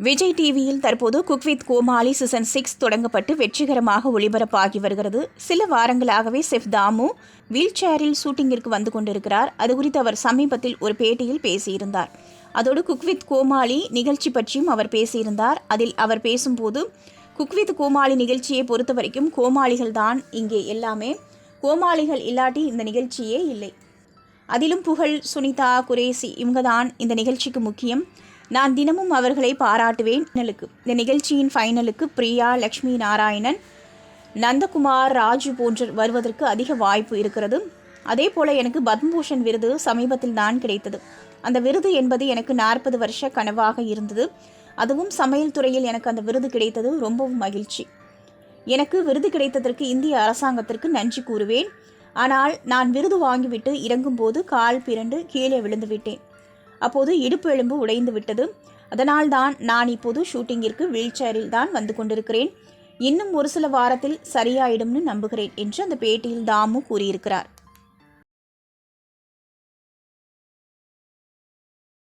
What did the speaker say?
விஜய் டிவியில் தற்போது cook with Komali season six தொடங்கப்பட்டு வெற்றிகரமாக ஒளிபரப்பாகி வருகிறது. சில வாரங்களாகவே செஃப் தாமு வீல் சேரில் ஷூட்டிங்கிற்கு வந்து கொண்டிருக்கிறார். அது குறித்து அவர் சமீபத்தில் ஒரு பேட்டியில் பேசியிருந்தார். அதோடு குக் வித் கோமாளி நிகழ்ச்சி பற்றியும் அவர் பேசியிருந்தார். அதில் அவர் பேசும்போது குக் வித் கோமாளி நிகழ்ச்சியை பொறுத்த வரைக்கும் கோமாளிகள் தான் இங்கே எல்லாமே. கோமாளிகள் இல்லாட்டி இந்த நிகழ்ச்சியே இல்லை. அதிலும் புகழ் சுனிதா குரேசி இவங்க தான் இந்த நிகழ்ச்சிக்கு முக்கியம். நான் தினமும் அவர்களை பாராட்டுவேன். ஃபைனலுக்கு இந்த நிகழ்ச்சியின் ஃபைனலுக்கு பிரியா லக்ஷ்மி நாராயணன் நந்தகுமார் ராஜு போன்ற வருவதற்கு அதிக வாய்ப்பு இருக்கிறது. அதே போல் எனக்கு பத்மபூஷன் விருது சமீபத்தில் தான் கிடைத்தது. அந்த விருது என்பது எனக்கு நாற்பது வருஷ கனவாக இருந்தது. அதுவும் சமையல் துறையில் எனக்கு அந்த விருது கிடைத்தது. ரொம்பவும் மகிழ்ச்சி. எனக்கு விருது கிடைத்ததற்கு இந்திய அரசாங்கத்திற்கு நன்றி கூறுவேன். ஆனால் நான் விருது வாங்கிவிட்டு இறங்கும்போது கால் பிறண்டு கீழே விழுந்துவிட்டேன் அப்போது இடுப்பு எலும்பு உடைந்து விட்டது. அதனால்தான் நான் இப்போது ஷூட்டிங்கிற்கு வீல்சேரில் தான் வந்து கொண்டிருக்கிறேன். இன்னும் ஒரு சில வாரத்தில் சரியாயிடும்னு நம்புகிறேன் என்று அந்த பேட்டியில் தாமு கூறியிருக்கிறார்.